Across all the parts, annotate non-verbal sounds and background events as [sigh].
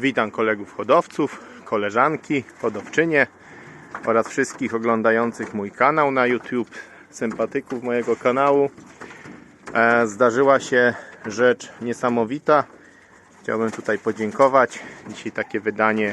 Witam kolegów hodowców, koleżanki, hodowczynie oraz wszystkich oglądających mój kanał na YouTube, sympatyków mojego kanału. E, Zdarzyła się rzecz niesamowita. Chciałbym tutaj podziękować. Dzisiaj takie wydanie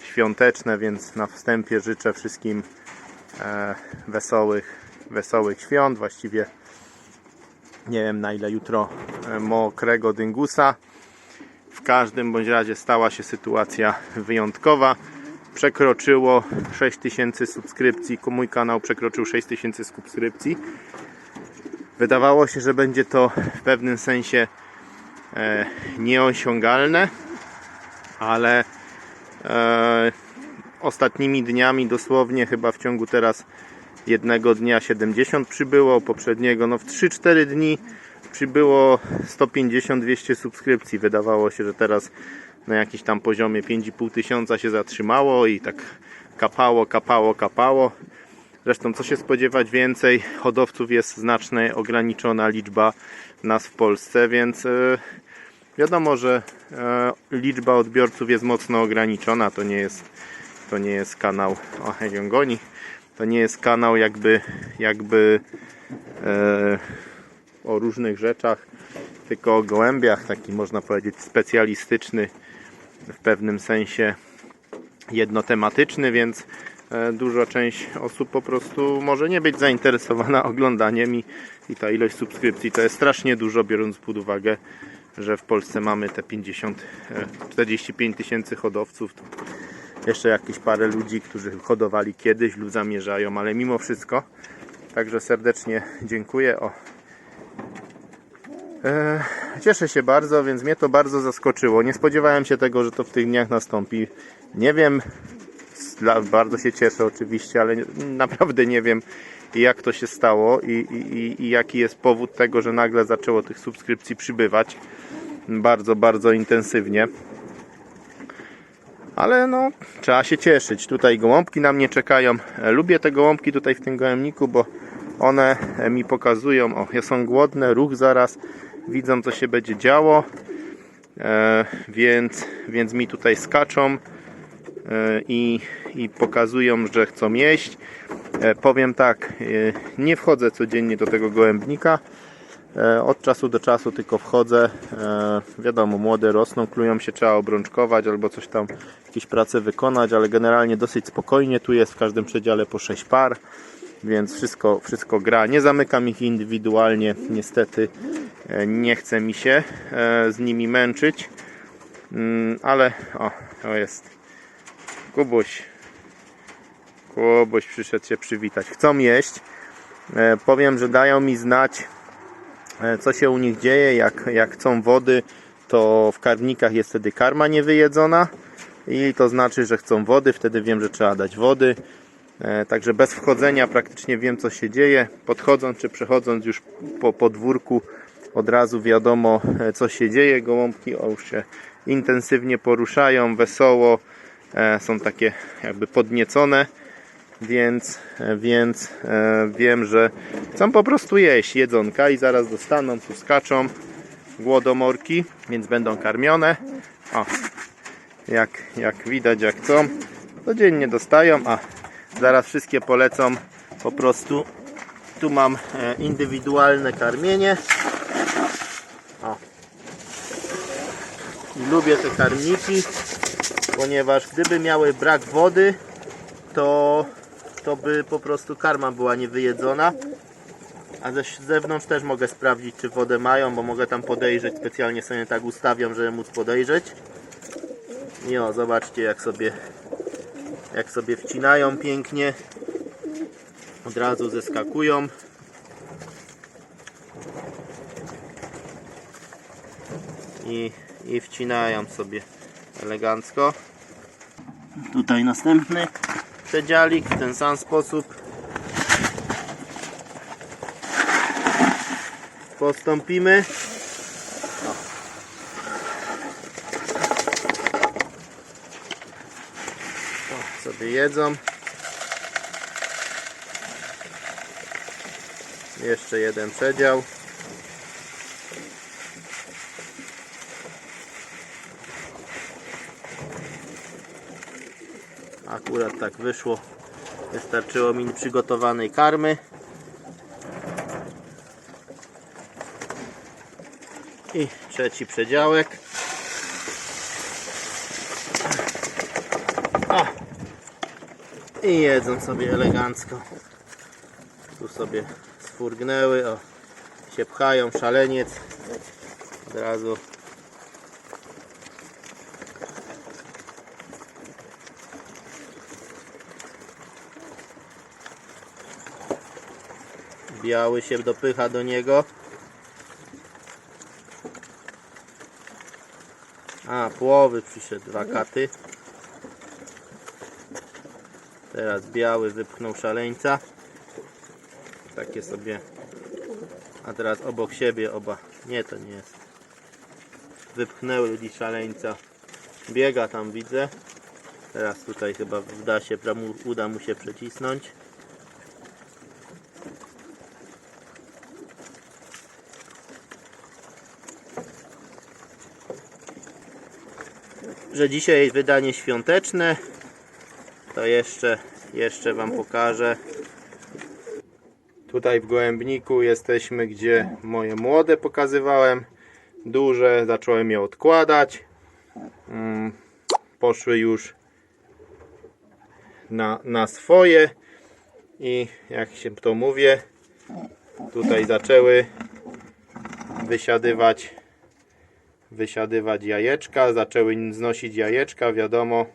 świąteczne, więc na wstępie życzę wszystkim e, wesołych, wesołych świąt. Właściwie nie wiem na ile jutro e, mokrego dyngusa. W każdym bądź razie stała się sytuacja wyjątkowa. Przekroczyło 6000 subskrypcji. Mój kanał przekroczył 6000 subskrypcji. Wydawało się, że będzie to w pewnym sensie e, nieosiągalne, ale e, ostatnimi dniami, dosłownie chyba w ciągu teraz jednego dnia 70 przybyło, poprzedniego no w 3-4 dni przybyło 150-200 subskrypcji. Wydawało się, że teraz na jakimś tam poziomie 5,5 tysiąca się zatrzymało i tak kapało, kapało, kapało. Zresztą co się spodziewać więcej, hodowców jest znacznie ograniczona liczba nas w Polsce, więc e, wiadomo, że e, liczba odbiorców jest mocno ograniczona. To nie jest, to nie jest kanał o Helion goni. To nie jest kanał jakby jakby e, o różnych rzeczach, tylko o gołębiach, taki można powiedzieć specjalistyczny w pewnym sensie jednotematyczny, więc e, duża część osób po prostu może nie być zainteresowana [laughs] oglądaniem i, i ta ilość subskrypcji to jest strasznie dużo, biorąc pod uwagę, że w Polsce mamy te 50, e, 45 tysięcy hodowców. Jeszcze jakieś parę ludzi, którzy hodowali kiedyś lub zamierzają, ale mimo wszystko. Także serdecznie dziękuję. O, E, Cieszę się bardzo, więc mnie to bardzo zaskoczyło. Nie spodziewałem się tego, że to w tych dniach nastąpi. Nie wiem, bardzo się cieszę oczywiście, ale naprawdę nie wiem jak to się stało i, i, i- jaki jest powód tego, że nagle zaczęło tych subskrypcji przybywać. Bardzo, bardzo intensywnie. Ale no, trzeba się cieszyć. Tutaj gołąbki na mnie czekają. E, Lubię te gołąbki tutaj w tym gołębniku, bo one e, mi pokazują, o, są głodne, ruch zaraz, widzą co się będzie działo, e, więc, więc mi tutaj skaczą e, i, i pokazują, że chcą jeść. E, powiem tak, e, nie wchodzę codziennie do tego gołębnika, E, Od czasu do czasu tylko wchodzę. E, Wiadomo, młode rosną, klują się, trzeba obrączkować albo coś tam, jakieś prace wykonać, ale generalnie dosyć spokojnie. Tu jest w każdym przedziale po 6 par, więc wszystko, wszystko gra. Nie zamykam ich indywidualnie, niestety e, nie chce mi się e, z nimi męczyć, Mm, ale o, to jest Kubuś. Kubuś przyszedł się przywitać. Chcą jeść. E, Powiem, że dają mi znać co się u nich dzieje, jak, jak chcą wody, to w karmnikach jest wtedy karma niewyjedzona i to znaczy, że chcą wody, wtedy wiem, że trzeba dać wody. E, Także bez wchodzenia praktycznie wiem, co się dzieje. Podchodząc czy przechodząc już po podwórku, od razu wiadomo, e, co się dzieje. Gołąbki o, już się intensywnie poruszają, wesoło, e, są takie jakby podniecone więc, więc wiem, że chcą po prostu jeść jedzonka i zaraz dostaną, tu skaczą głodomorki, więc będą karmione. O, jak, jak widać, jak chcą, codziennie dostają, a zaraz wszystkie polecą po prostu. Tu mam e, indywidualne karmienie. O. I lubię te karmniki, ponieważ gdyby miały brak wody, to, to by po prostu karma była niewyjedzona. A ze zewnątrz też mogę sprawdzić, czy wodę mają, bo mogę tam podejrzeć. Specjalnie sobie tak ustawiam, żeby móc podejrzeć. I o, zobaczcie jak sobie jak sobie wcinają pięknie. Od razu zeskakują. I, i wcinają sobie elegancko. Tutaj następny przedzialik w ten sam sposób postąpimy. Sobie jedzą. Jeszcze jeden przedział. Akurat tak wyszło. Wystarczyło mi przygotowanej karmy. I trzeci przedziałek. I jedzą sobie elegancko. Tu sobie sfurgnęły, o, się pchają, szaleniec. Od razu biały się dopycha do niego. A, połowy przyszedł, dwa katy. Teraz biały wypchnął szaleńca. Takie sobie. A teraz obok siebie oba. Nie, to nie jest. Wypchnęły ludzi szaleńca. Biega tam widzę. Teraz tutaj chyba uda, się, uda mu się przecisnąć. że dzisiaj wydanie świąteczne to jeszcze jeszcze wam pokażę Tutaj w gołębniku jesteśmy, gdzie moje młode pokazywałem. Duże, zacząłem je odkładać. Mm, Poszły już na, na swoje. I jak się to mówię, tutaj zaczęły wysiadywać wysiadywać jajeczka, zaczęły znosić jajeczka, wiadomo.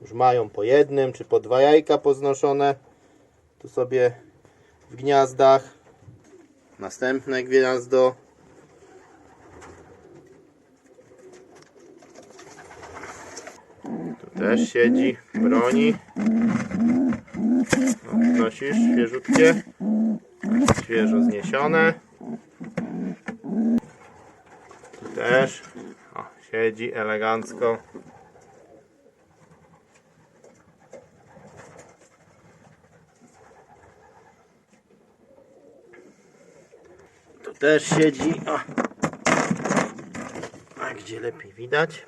Już mają po jednym czy po dwa jajka poznoszone tu sobie w gniazdach następne gniazdo Tu też siedzi, broni. O, Nosisz świeżutkie. Świeżo zniesione. Tu też. O, siedzi elegancko. Też siedzi. O. a gdzie lepiej widać?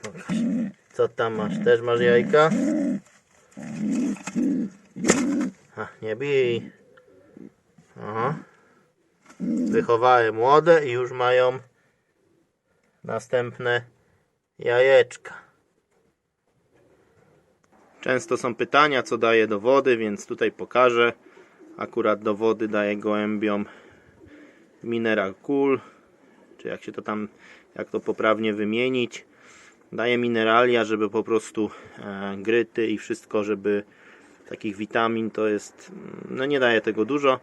Co tam masz? Też masz jajka? A nie bij. Aha. wychowałem młode i już mają następne jajeczka. Często są pytania, co daje do wody, więc tutaj pokażę. Akurat do wody daję gołębiom mineral cool, czy jak się to tam, jak to poprawnie wymienić. Daję mineralia, żeby po prostu e, gryty i wszystko, żeby takich witamin to jest, mm, no nie daje tego dużo,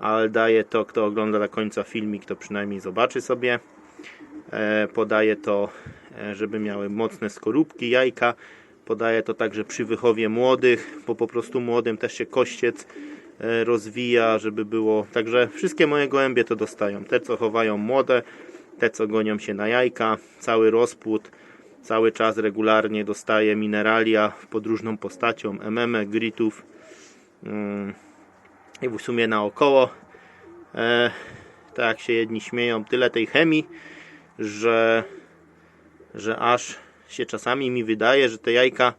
ale daje to, kto ogląda do końca filmik, to przynajmniej zobaczy sobie. E, podaję to, e, żeby miały mocne skorupki, jajka. Podaję to także przy wychowie młodych, bo po prostu młodym też się kościec rozwija, żeby było. Także wszystkie moje gołębie to dostają. Te, co chowają młode, te, co gonią się na jajka, cały rozpłód, cały czas regularnie dostaję mineralia podróżną postacią, MM, gritów mm, i w sumie naokoło. E, tak się jedni śmieją, tyle tej chemii, że, że aż się czasami mi wydaje, że te jajka,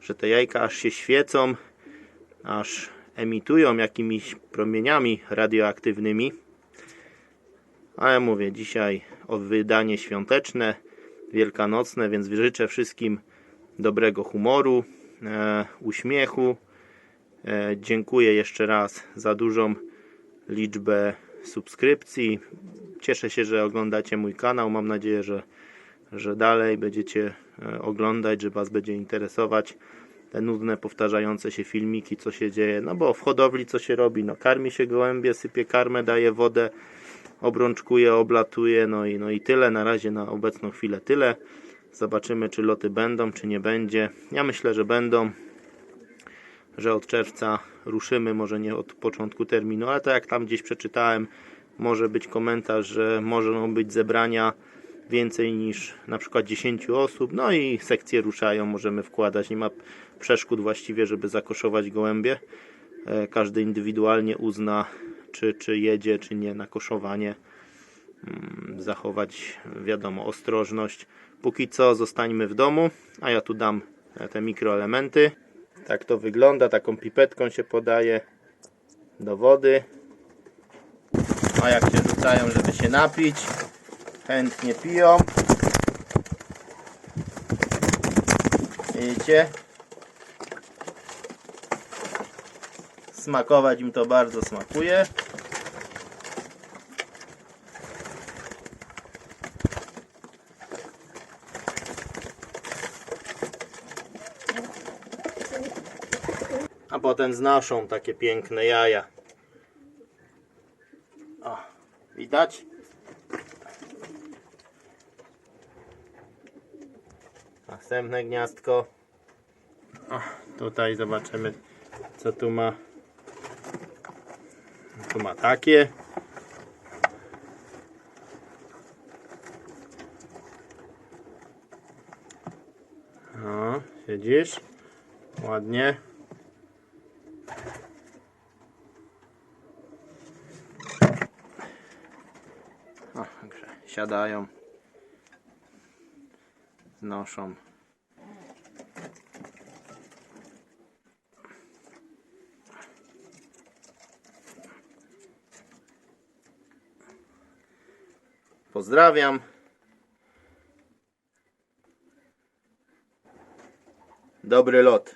że te jajka aż się świecą, aż emitują jakimiś promieniami radioaktywnymi. Ale mówię, dzisiaj o wydanie świąteczne, wielkanocne, więc życzę wszystkim dobrego humoru, e, uśmiechu. E, dziękuję jeszcze raz za dużą liczbę subskrypcji. Cieszę się, że oglądacie mój kanał. Mam nadzieję, że, że dalej będziecie e, oglądać, że Was będzie interesować te nudne, powtarzające się filmiki, co się dzieje. No bo w hodowli co się robi? No karmi się gołębie, sypie karmę, daje wodę, obrączkuje, oblatuje, no i, no i tyle. Na razie na obecną chwilę tyle. Zobaczymy, czy loty będą, czy nie będzie. Ja myślę, że będą że od czerwca ruszymy, może nie od początku terminu, ale tak jak tam gdzieś przeczytałem, może być komentarz, że mogą być zebrania więcej niż na przykład 10 osób, no i sekcje ruszają, możemy wkładać, nie ma przeszkód właściwie, żeby zakoszować gołębie. E, Każdy indywidualnie uzna, czy, czy jedzie, czy nie na koszowanie. Mm, Zachować, wiadomo, ostrożność. Póki co zostańmy w domu, a ja tu dam e, te mikroelementy. Tak to wygląda, taką pipetką się podaje do wody. A jak się rzucają, żeby się napić, chętnie piją. Widzicie? Smakować im to bardzo smakuje. A potem znoszą takie piękne jaja. O, widać? Następne gniazdko. O, tutaj zobaczymy, co tu ma. Tu ma takie. O, siedzisz? Ładnie. O, siadają. Znoszą. Pozdrawiam. Dobry lot.